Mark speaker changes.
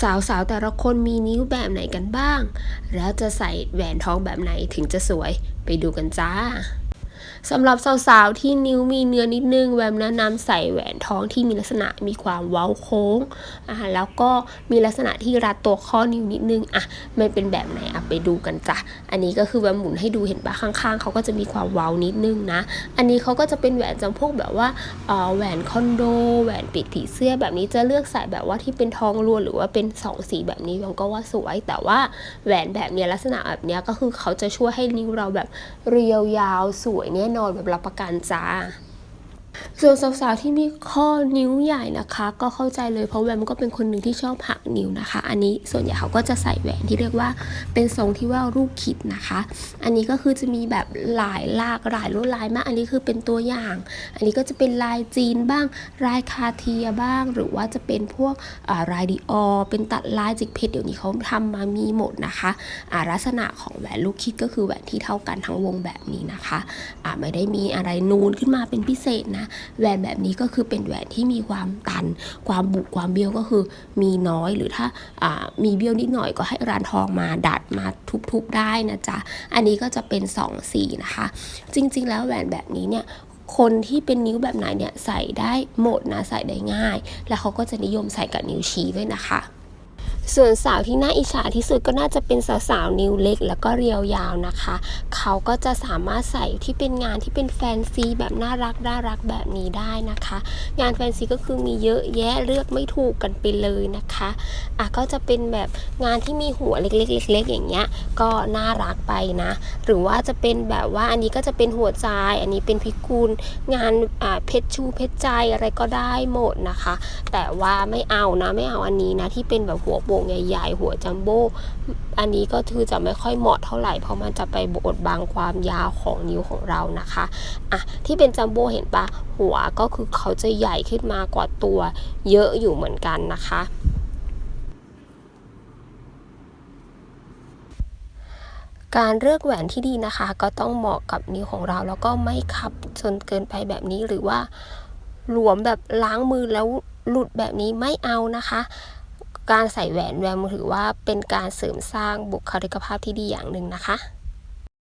Speaker 1: สาวๆแต่ละคนมีนิ้วแบบไหนกันบ้าง แล้วจะใส่แหวนทองแบบไหนถึงจะสวย ไปดูกันจ้า สำหรับสาวๆที่นิ้วมีเนื้อนิดนึงแวมแนะนำใส่แหวนท้องที่มีลักษณะมีความเว้าโค้งอ่าแล้วก็มีลักษณะที่รัดตัวข้อนิ้วนิดนึงอะมันเป็นแบบไหนอะไปดูกันจ้ะอันนี้ก็คือแวมหมุนให้ดูเห็นปะข้างๆเขาก็จะมีความเว้านิดนึงนะอันนี้เขาก็จะเป็นแหวนจำพวกแบบว่าแหวนคอนโด แหวนปีกผีเสื้อแบบนี้จะเลือกใส่แบบว่าที่เป็นทองล้วนหรือว่าเป็นสองสีแบบนี้แวมก็ว่าสวยแต่ว่าแหวนแบบนี้ลักษณะแบบนี้ก็คือเขาจะช่วยให้นิ้วเราแบบเรียวยาวสวยแน่นอนแบบรับประกันจ้า ส่วนสาวๆที่มีข้อนิ้วใหญ่นะคะ ก็เข้าใจเลยเพราะแวมก็เป็นคนหนึ่งที่ชอบหักนิ้วนะคะ อันนี้ส่วนใหญ่เขาก็จะใส่แหวนที่เรียกว่าเป็นทรงที่ว่ารูปขิดนะคะ อันนี้ก็คือจะมีแบบหลายลากหลายลวดลายมาก อันนี้คือเป็นตัวอย่าง อันนี้ก็จะเป็นลายจีนบ้างลายคาเทียบ้าง หรือว่าจะเป็นพวกลายดิออเป็นตัดลายจิกเพชรเดี๋ยวนี้เขาทำมามีหมดนะคะอ่าลักษณะของแหวนลูกคิดก็คือแหวนที่เท่ากันทั้งวงแบบนี้นะคะอ่าไม่ได้มีอะไรนูนขึ้นมาเป็นพิเศษนะแหวนแบบนี้ก็คือเป็นแหวนที่มีความตัน ความบุความเบี้ยวก็คือมีน้อยหรือถ้าามีเบี้ยวนิดหน่อยก็ให้ร้านทองมาดัดมาทุบๆได้นะจ๊ะ อันนี้ก็จะเป็น2สีนะคะ จริงๆ แล้วแหวนแบบนี้เนี่ยคนที่เป็นนิ้วแบบไหนเนี่ยใส่ได้หมดนะใส่ได้ง่าย แล้วเขาก็จะนิยมใส่กับนิ้วชี้ด้วยนะคะ ส่วนสาวที่น่าอิจฉาที่สุดก็น่าจะเป็นสาวๆนิ้วเล็ก แล้วก็เรียวยาวนะคะ เขาก็จะสามารถใส่ที่เป็นงานที่เป็นแฟนซีแบบน่ารักน่ารักแบบนี้ได้นะคะ งานแฟนซีก็คือมีเยอะแยะเลือกไม่ถูกกันไปเลยนะคะอะก็จะเป็นแบบงานที่มีหัวเล็กๆเล็กๆอย่างเงี้ยก็น่ารักไปนะ หรือว่าจะเป็นแบบว่าอันนี้ก็จะเป็นหัวใจอันนี้เป็นพิกุลงานอ่าเพชรชูเพชรใจอะไรก็ได้หมดนะคะ แต่ว่าไม่เอานะไม่เอาอันนี้นะที่เป็นแบบหัวโป่งใหญ่ๆ หัวจัมโบ้อันนี้ก็คือจะไม่ค่อยเหมาะเท่าไหร่เพราะมันจะไปบดบังความยาวของนิ้วของเรานะคะอะที่เป็นจัมโบ้เห็นปะหัวก็คือเขาจะใหญ่ขึ้นมากว่าตัวเยอะอยู่เหมือนกันนะคะการเลือกแหวนที่ดีนะคะ ก็ต้องเหมาะกับนิ้วของเรา แล้วก็ไม่ขับจนเกินไปแบบนี้หรือว่าหลวมแบบล้างมือแล้วหลุดแบบนี้ไม่เอานะคะ การใส่แหวนแวมถือว่าเป็นการเสริมสร้างบุคลิกภาพที่ดีอย่างหนึ่งนะคะ